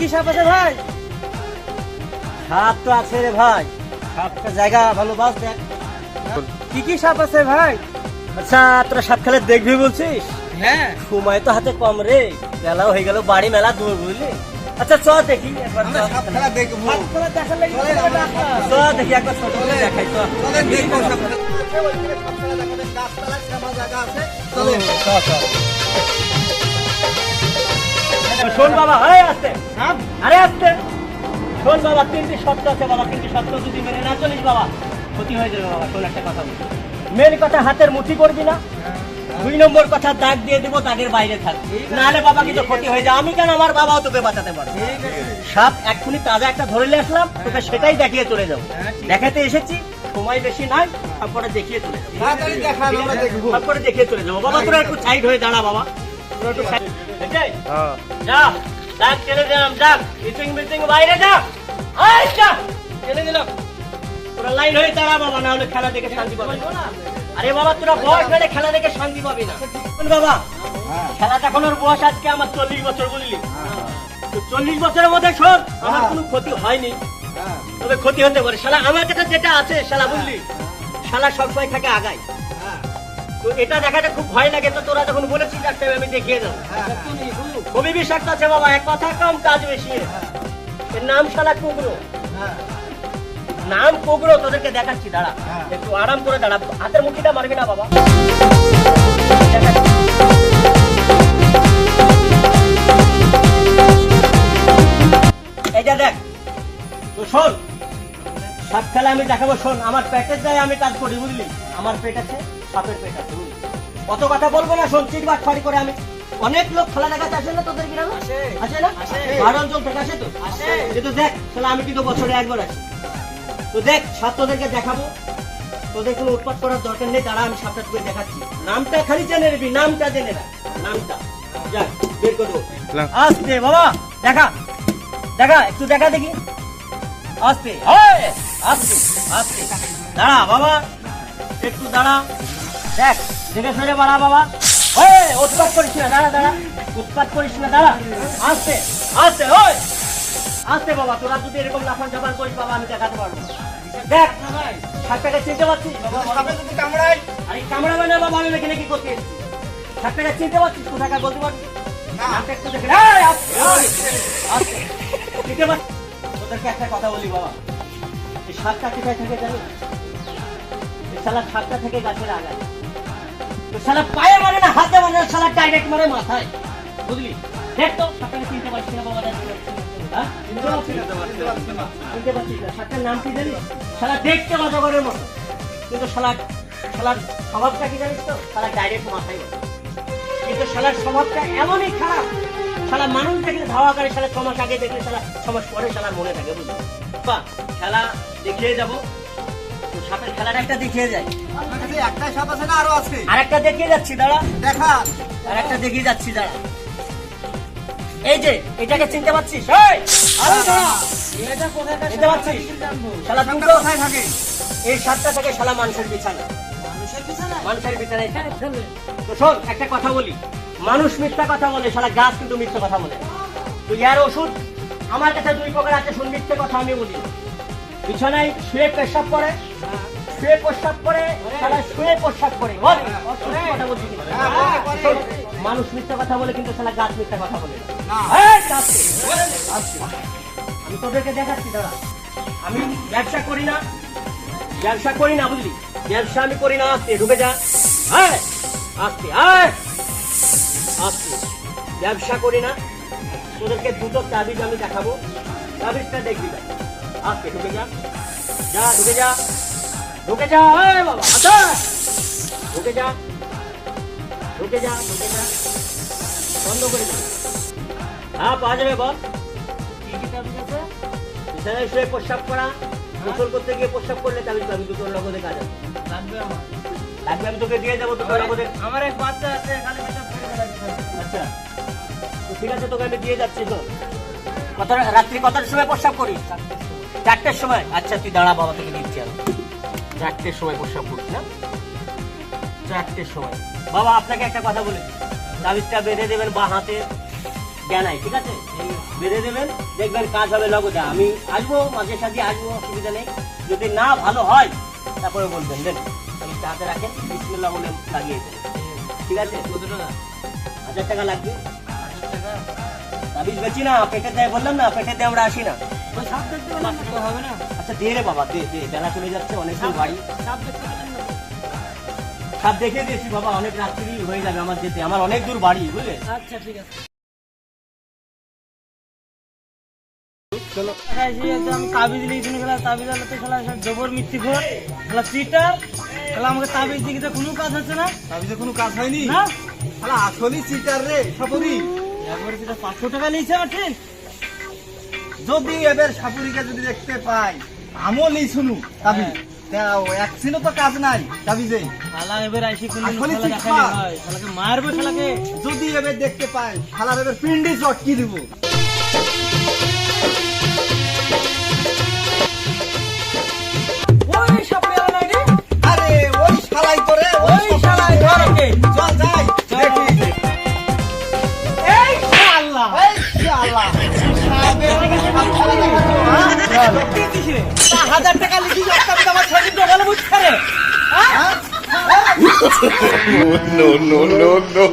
কি সাপ আছে ভাই? সাপ তো আছে রে ভাই। সাপটা জায়গা ভালো বাস দেখ কি কি সাপ আছে ভাই? আচ্ছা তোরা সাপ খেলে দেখবি বলছিস? হ্যাঁ। সময় তো হাতে কম রে। মেলা হয়ে গেল বাড়ি মেলা দূর বুঝলি? আচ্ছা চ দেখি একবার চ। সাপ খেলা দেখার লাগি চলেন, তোকে আমরা ডাকলাম। চ দেখি একবার ছোট করে দেখাই তো শোন বাবা আসতে সাপ? আরে আসতে। শোন বাবা তিনটি শর্ত আছে বাবা তিনটি শর্ত যদি মেনে না চলিস বাবা ক্ষতি হয়ে যাবে বাবা শোন একটা কথা বলি। মেন কথা হাতের মুঠি করবি না। দুই নম্বর কথা দাগ দিয়ে দেবো দাগের বাইরে থাকবে নাহলে বাবা কিন্তু ক্ষতি হয়ে যায়। আমি কেন আমার বাবাও তোকে বাঁচাতে পারব? সাপ এক্ষুনি তাজা একটা ধরে নিয়ে আসলাম তোকে সেটাই দেখিয়ে চলে যাব। হ্যাঁ, দেখাতে এসেছি সময় বেশি নাই তারপরে দেখিয়ে চলে যাব। তাড়াতাড়ি দেখান, আমরা দেখব। তারপরে দেখিয়ে চলে যাব। বাবা তোরা একটু সাইড হয়ে দাঁড়া বাবা। তোরা একটু যা। ডাক চলে দিলাম ডাক। মিটিং মিটিং বাইরে যা। আয় যা। চলে দিলাম। তোরা লাইন হয়ে দাঁড়া বাবা না হলে খেলা দেখে শান্তি পাবি না। আরে বাবা তোরা বয়স বেড়ে খেলা দেখে শান্তি পাবি না। বাবা খেলা দেখানোর বয়স আজকে আমার চল্লিশ বছর বুঝলি? চল্লিশ বছরের মধ্যে শোন আমার কোনো ক্ষতি হয়নি। তবে ক্ষতি হতে পারে। শালা আমার কাছে যেটা আছে শালা বুঝলি? শালা সবসময় থাকে আগায়। তো এটা দেখাতে খুব ভয় লাগে তো তোরা যখন বলেছিস একটা আমি দেখিয়ে দেবো। খুবই বিষাক্ত আছে বাবা এক কথা কম কাজ বেশি। এর নাম শালা কুগরো নাম কুগরো তোদেরকে দেখাচ্ছি দাঁড়া। একটু আরাম করে দাঁড়া হাতের মুঠিটা মারবি না বাবা। এই যে দেখ তো শোন সাপ খেলা আমি দেখাবো শোন আমার পেটের যায় আমি কাজ করি বুঝলি? আমার পেট আছে সাপের পেট আছে বুঝলি? কত কথা বলব না শোন চিটবাট ফাড়ি করে আমি। অনেক লোক খেলা দেখাতে আসে না তোদের গ্রামে? আসে। না। বারো অঞ্চল থেকে আসে তো? আসে। কিন্তু দেখ তাহলে আমি কিন্তু বছরে একবার আসি। তো দেখ সাপ তোদেরকে দেখাবো। তোদের কোনো উৎপাত করার দরকার নেই তারা আমি সাপটা তোকে দেখাচ্ছি। নামটা খালি জেনে নিবি নামটা জেনে রাখ নামটা। যা বের করে দেবো আসতে বাবা দেখা। দেখা একটু দেখা দেখি। আস্তে। ওই, দাঁড়া বাবা একটু দাঁড়া। দেখ দেখে সরে বাড়া বাবা। ওই উৎপাত করিস না দাঁড়া দাঁড়া। উৎপাত করিস না দাঁড়া। আস্তে আস্তে ওই। আস্তে বাবা তোরা যদি এরকম লাফান ঝাপান করিস বাবা আমি দেখাতে পারব। দেখ সাতটাকে চিনতে পারছিস? কামড়ায় আরে কামড়াবে না বাবা আমি এখানে কি করতে এসেছি? সাতটাকে চিনতে পারছিস? কোথাকার বলতে পারছিস দেখে আস্তে, আস্তে। চিনতে পারছিস? তোদেরকে একটা কথা বলি বাবা। কোথায় থেকে থেকে গাছের আগায়। পায়ে মারে না, হাতে মারে না, শালা ডাইরেক্ট মারে মাথায়। বুঝলি? চিনতে পারছিস না, বাবা। হ্যাঁ? কিন্তু জানিস তো? ডাইরেক্ট মাথায় কিন্তু এমনই খারাপ। মানুষ দেখলে ধাওয়া করে, শালা ছমাস আগে দেখলে শালা ছমাস পরে শালার মনে থাকে বুঝলি? বা খেলা দেখিয়ে যাব। সাপের খেলাটা একটা দেখিয়ে যাই। একটাই সাপ আছে না আরও আছে? দেখিয়ে যাচ্ছি দাঁড়া। একটা দেখিয়ে যাচ্ছি দাঁড়া। এই যে এটাকে চিনতে পারছিস? এই, চিনতে পারছিস? শালা দুটো। কোথায় থাকে? এই সাতটা থেকে শালা মানুষের বিছানা মানুষের। তো শোন একটা কথা বলি। মানুষ মিথ্যা কথা বলে সারা গাছ কিন্তু মিথ্যা কথা বলে। তো ইয়ার ওষুধ আমার কাছে দুই প্রকার আছে শুন মিথ্যে কথা আমি বলি। বিছানায় শুয়ে পেশাব করে শুয়ে প্রস্রাব করে সারা শুয়ে প্রস্রাব করে। কথা বলছি কিন্তু। হ্যাঁ, বলে। শোন, মানুষ মিথ্যা কথা বলে কিন্তু সারা গাছ মিথ্যা কথা বলে। আমি তোদেরকে দেখাচ্ছি দাঁড়া। আমি ব্যবসা করি না। ব্যবসা করি না বুঝলি? ব্যবসা আমি করি না আসতে ঢুকে যা। হ্যাঁ আসতে আয় আস্তে। ব্যবসা করি না। তোদেরকে দুটো তাবিজ আমি দেখাবো। তাবিজটা দেখবি আস্তে ঢুকে যা। যা ঢুকে যা। ঢুকে যা বাবা আচ্ছা। ঢুকে যা। ঢুকে যা ঢুকে যা। বন্ধ করে দে। হ্যাঁ পাওয়া যাবে বল। কি কি তাবিজ আছে? বিছানায় শুয়ে প্রস্রাব করা। গোসল করতে গিয়ে প্রস্রাব করলে তাবিজ পাবি দুটোর নগদে কাজ আছে লাগবে আমার। লাগবে আমি তোকে দিয়ে যাব নগদে আমার এক বাচ্চা আছে এখানে পেশাব করে আচ্ছা। ঠিক আছে তোকে আমি দিয়ে যাচ্ছি তো। কত রাত্রি কটার সময় প্রস্রাব করিস? চারটের সময়? আচ্ছা তুই দাঁড়া বাবা তোকে দিচ্ছি আমি চারটের সময় প্রস্রাব করিস না চারটের সময়। বাবা আপনাকে একটা কথা বলে। তাবিজটা বেঁধে দেবেন বা হাতে জানাই ঠিক আছে? বেঁধে দেবেন দেখবেন কাজ হবে নগদে আমি আসব মাঝে সাঝে আসব অসুবিধা নেই। যদি না ভালো হয় তারপরে বলবেন দেন। আমি হাতে রাখেন বিসমিল্লাহ বলে লাগিয়ে দেন ঠিক আছে? কত টাকা? হাজার টাকা লাগবে। তাবিজ বেচি না পেটে দেয় বললাম না পেটে দেয় আমরা আসি না। হবে আচ্ছা দে রে বাবা দে দে বেলা চলে যাচ্ছে অনেক দূর বাড়ি। সাপ দেখে দিয়েছি বাবা অনেক রাত্রি হয়ে যাবে আমার যেতে। আমার অনেক দূর বাড়ি বুঝলে? আচ্ছা ঠিক আছে। তাবিজ লিখে গেলাম তাবিজ তো খেলা জবর মিথ্যি ঘর খেলা চিটার খেলা আমাকে তাবিজ দিকে কোনো কাজ হচ্ছে না? তাবিজে কোনো কাজ হয়নি? না? আসলই চিটার রে সাপুরি। একবার সেটা পাঁচশো টাকা নিয়েছে আমার ঠিক যদি এবার সাপুরিকে যদি দেখতে পাই আমিও নেই শুনু তাবিজ একদিনও তো কাজ নাই তাবিজে শালা এবার আইসি কোনদিন। হয় শালাকে মারবো শালাকে। যদি এবার দেখতে পাই শালার এবার পিন্ডি চটকি দিব? হাজার টাকা লিখি আমার ছেলে দোকানে বুঝতে হ্যাঁ? no, no, no, no.